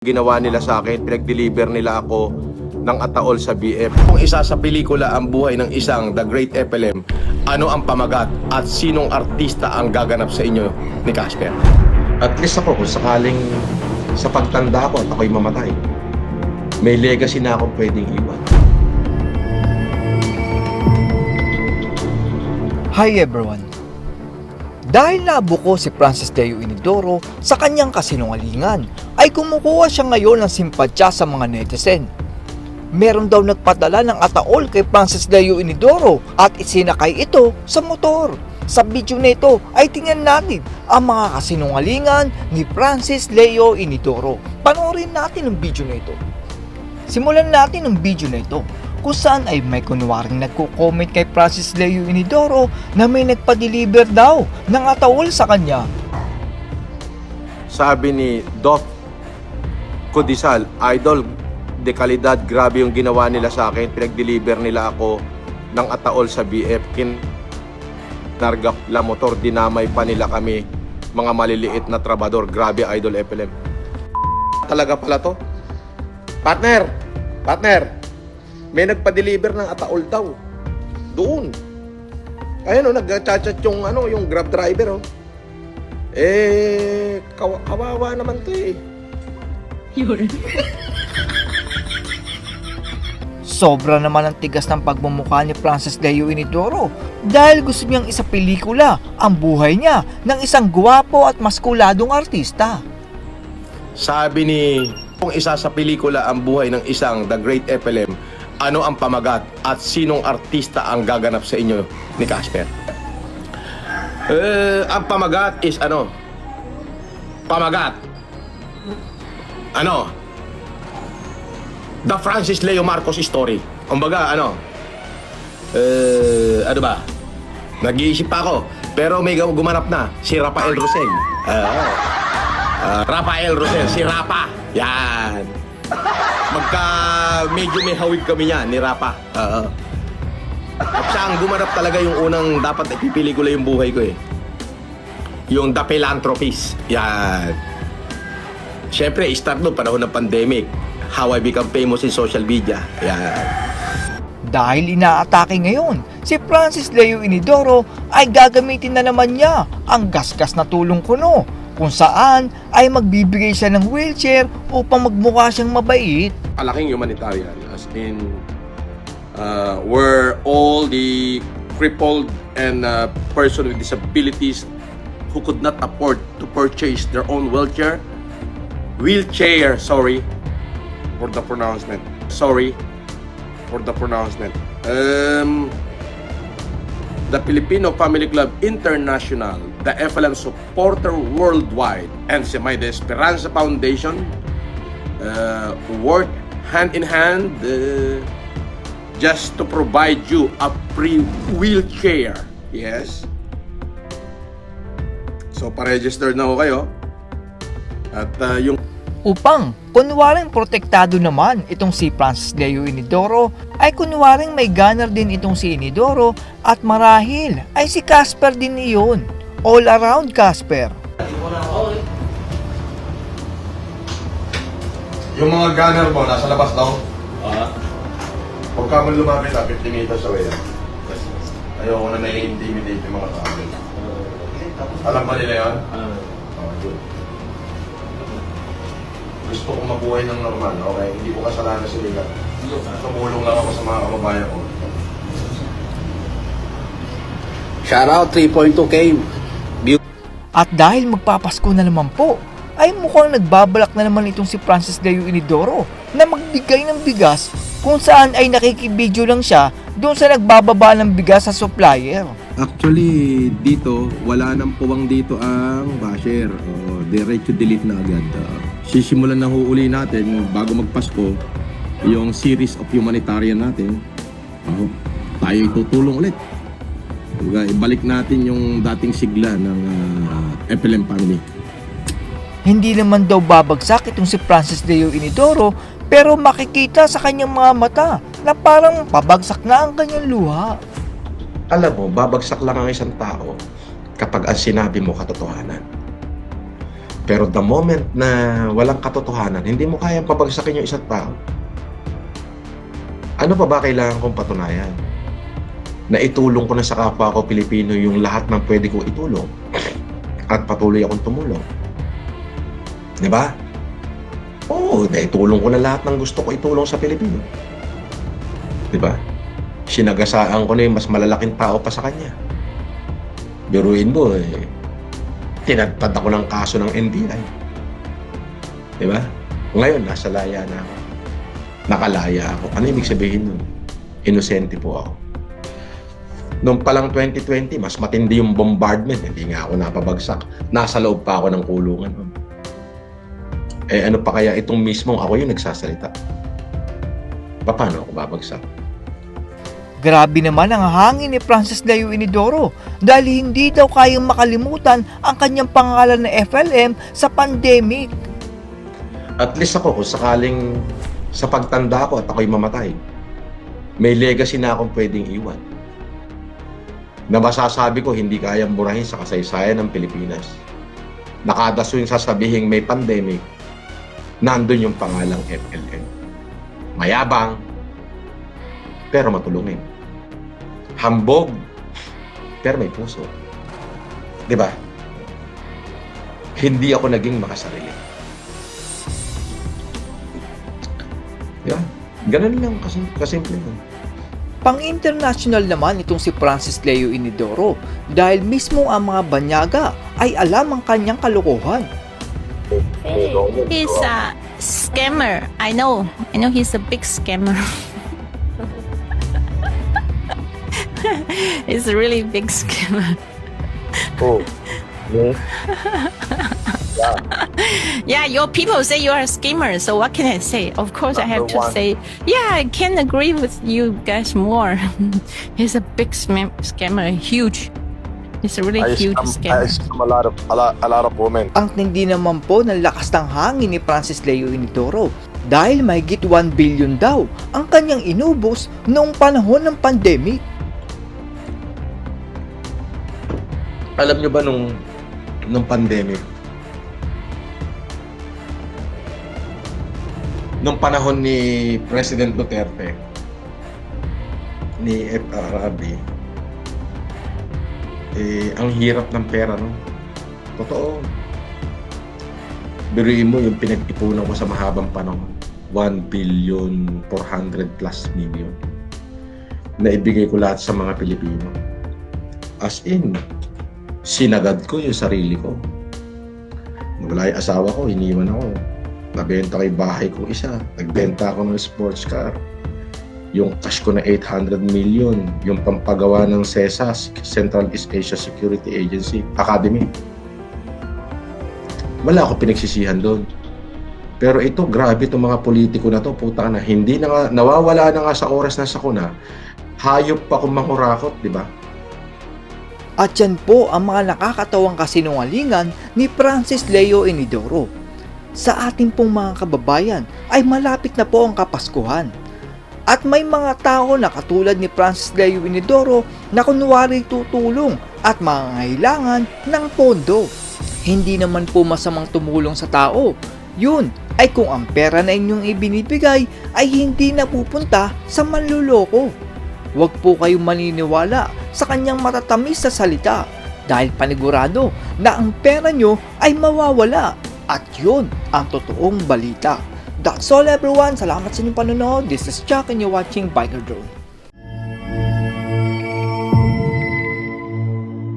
Ginawa nila sa akin, pinag-deliver nila ako ng ataol sa BF. Kung isa sa pelikula ang buhay ng isang The Great FLM, ano ang pamagat at sinong artista ang gaganap sa inyo ni Casper? At least ako, kung sakaling sa pagtanda ko at ako'y mamatay, may legacy na akong pwedeng iwan. Hi everyone! Dahil nabuko si Francis Deo Inidoro sa kanyang kasinungalingan, ay kumukuha siya ngayon ng simpatsya sa mga netizen. Meron daw nagpadala ng ataol kay Francis Deo Inidoro at isinakay ito sa motor. Sa video nito ay tingnan natin ang mga kasinungalingan ni Francis Leo Inidoro. Panoorin natin ang video na ito. Simulan natin ang video na ito kung saan ay may kunwaring nagko-comment kay Francis Leo Inidoro na may nagpa-deliver daw ng atawol sa kanya. Sabi ni Doc Kudisal, Idol, de kalidad, grabe yung ginawa nila sa akin. Pinag-deliver nila ako ng ataol sa BF. Kin nargap la motor, dinamay pa nila kami. Mga maliliit na trabador. Grabe, Idol FLM. Talaga pala to? Partner! Partner! May nagpa-deliver ng ataol daw. Doon. Ayun oh, nag-chat yung ano, yung Grab driver oh. Eh, kaw- kawawa naman to eh. Sobra naman ang tigas ng pagmumukha ni Francis Leo Inidoro dahil gusto niyang isa pelikula ang buhay niya ng isang guwapo at maskuladong artista. Sabi ni kung isa sa pelikula ang buhay ng isang The Great FLM, ano ang pamagat at sinong artista ang gaganap sa inyo ni Casper? Eh, ang pamagat is ano? Pamagat. Ano? The Francis Leo Marcos story. Kumbaga, ano? Eh, ano ba? Nag-iisip pa ako. Pero may gu- gumanap na, si Rafael Rosel. Ah. Ah, Rafael Rosel, si Rapa. Yan. Magka medyo may hawig kami niyan ni Rapa. Oo. At siya gumanap talaga yung unang dapat ipipili ko yung buhay ko eh. Yung The Philanthropist. Yan. Siyempre, start noong panahon ng pandemic. How I become famous in social media. Yan. Dahil inaatake ngayon, si Francis Leo Inidoro ay gagamitin na naman niya ang gasgas na tulong kuno kung saan ay magbibigay siya ng wheelchair upang magmukha siyang mabait. Malaking humanitarian as in uh, where all the crippled and uh, person with disabilities who could not afford to purchase their own wheelchair wheelchair sorry for the pronouncement sorry for the pronouncement um, the Filipino Family Club International, the FLM supporter worldwide, and Semay de Esperanza Foundation uh, work hand in hand uh, just to provide you a free wheelchair. Yes. So, pa-register na ho kayo. At uh, yung Upang kunwaring protektado naman itong si Francis Leo Inidoro ay kunwaring may gunner din itong si Inidoro at marahil ay si Casper din iyon. All around Casper. yung mga gunner mo, nasa labas daw. Ah, Huwag ka man lumapit na 50 meters away. ah. Ayoko na nai-intimidate yung mga tao. Alam ba nila yun? ah, Oh, good. Gusto kong mabuhay ng normal, okay? Hindi ko kasalanan si Liga. Tumulong lang ako sa mga kababayan ko. Shoutout 3.2K. At dahil magpapasko na naman po, ay mukhang nagbabalak na naman itong si Francis Leo Inidoro na magbigay ng bigas kung saan ay nakikibideo lang siya doon sa nagbababa ng bigas sa supplier. Actually, dito, wala nang puwang dito ang basher. O, diretso delete na agad. Uh, sisimulan na ho uli natin bago magpasko yung series of humanitarian natin. O, tayo itutulong ulit. Ibalik natin yung dating sigla ng ah, FLM family. Hindi naman daw babagsak itong si Francis Leo Inidoro pero makikita sa kanyang mga mata na parang pabagsak na ang kanyang luha. Alam mo, babagsak lang ang isang tao kapag ang sinabi mo katotohanan. Pero the moment na walang katotohanan, hindi mo kayang pabagsakin yung isang tao. Ano pa ba kailangan kong patunayan? Na itulong ko na sa kapwa ko Pilipino yung lahat ng pwede kong itulong at patuloy akong tumulong. Di ba? Oo, naitulong ko na lahat ng gusto ko itulong sa Pilipino. Di ba? Sinagasaan ko na yung mas malalaking tao pa sa kanya. Biruin mo eh, tinadtad ako ng kaso ng NBI. Di ba? Ngayon, nasa laya na ako. Nakalaya ako. Ano ibig sabihin nun? Inosente po ako. Noong palang 2020, mas matindi yung bombardment. Hindi nga ako napabagsak. Nasa loob pa ako ng kulungan. Eh ano pa kaya itong mismong ako yung nagsasalita? Pa- Paano ako babagsak? Grabe naman ang hangin ni Francis Leo Inidoro dahil hindi daw kayang makalimutan ang kanyang pangalan na FLM sa pandemic. At least ako, kung sakaling sa pagtanda ko at ako'y mamatay, may legacy na akong pwedeng iwan. Na masasabi ko hindi kayang burahin sa kasaysayan ng Pilipinas. Nakadaso yung sasabihin may pandemic, nandun yung pangalang FLM. Mayabang, pero matulungin. Hambog, pero may puso. Di ba? Hindi ako naging makasarili. Yan. Ganun lang kasi kasimple yun. Pang-international naman itong si Francis Leo Inidoro dahil mismo ang mga banyaga ay alam ang kanyang kalokohan. He's a scammer. I know. I know he's a big scammer. he's a really big scammer. Oh, me? Yeah, your people say you are a scammer. So what can I say? Of course, I have to one. say, yeah, I can agree with you guys more. he's a big scammer, huge. He's a really I huge scam, I scam a lot of a lot, a lot of women. Ang tindi naman po ng lakas ng hangin ni Francis Leo Inidoro dahil mahigit 1 billion daw ang kanyang inubos noong panahon ng pandemic. Alam nyo ba nung, nung pandemic, nung panahon ni President Duterte, ni FRB, eh, ang hirap ng pera, no? Totoo. Biruin mo yung pinag-ipunan ko sa mahabang panahon. 1 billion 400 plus million na ibigay ko lahat sa mga Pilipino. As in, sinagad ko yung sarili ko. Wala yung asawa ko, iniwan ako. Nabenta ko yung bahay ko isa. Nagbenta ako ng sports car. Yung cash ko na 800 million. Yung pampagawa ng CESAS, Central East Asia Security Agency, Academy. Wala ako pinagsisihan doon. Pero ito, grabe itong mga politiko na to, puta na, hindi na nga, nawawala na nga sa oras na sa kuna, hayop pa kung mangurakot, di ba? At yan po ang mga nakakatawang kasinungalingan ni Francis Leo Inidoro. Sa ating pong mga kababayan ay malapit na po ang Kapaskuhan. At may mga tao na katulad ni Francis Leo Inidoro na kunwari tutulong at mangangailangan ng pondo. Hindi naman po masamang tumulong sa tao. Yun ay kung ang pera na inyong ibinibigay ay hindi napupunta sa manluloko. Huwag po kayong maniniwala sa kanyang matatamis na salita dahil panigurado na ang pera nyo ay mawawala at yun ang totoong balita. That's all everyone. Salamat sa inyong panonood. This is Chuck and you're watching Biker Drone.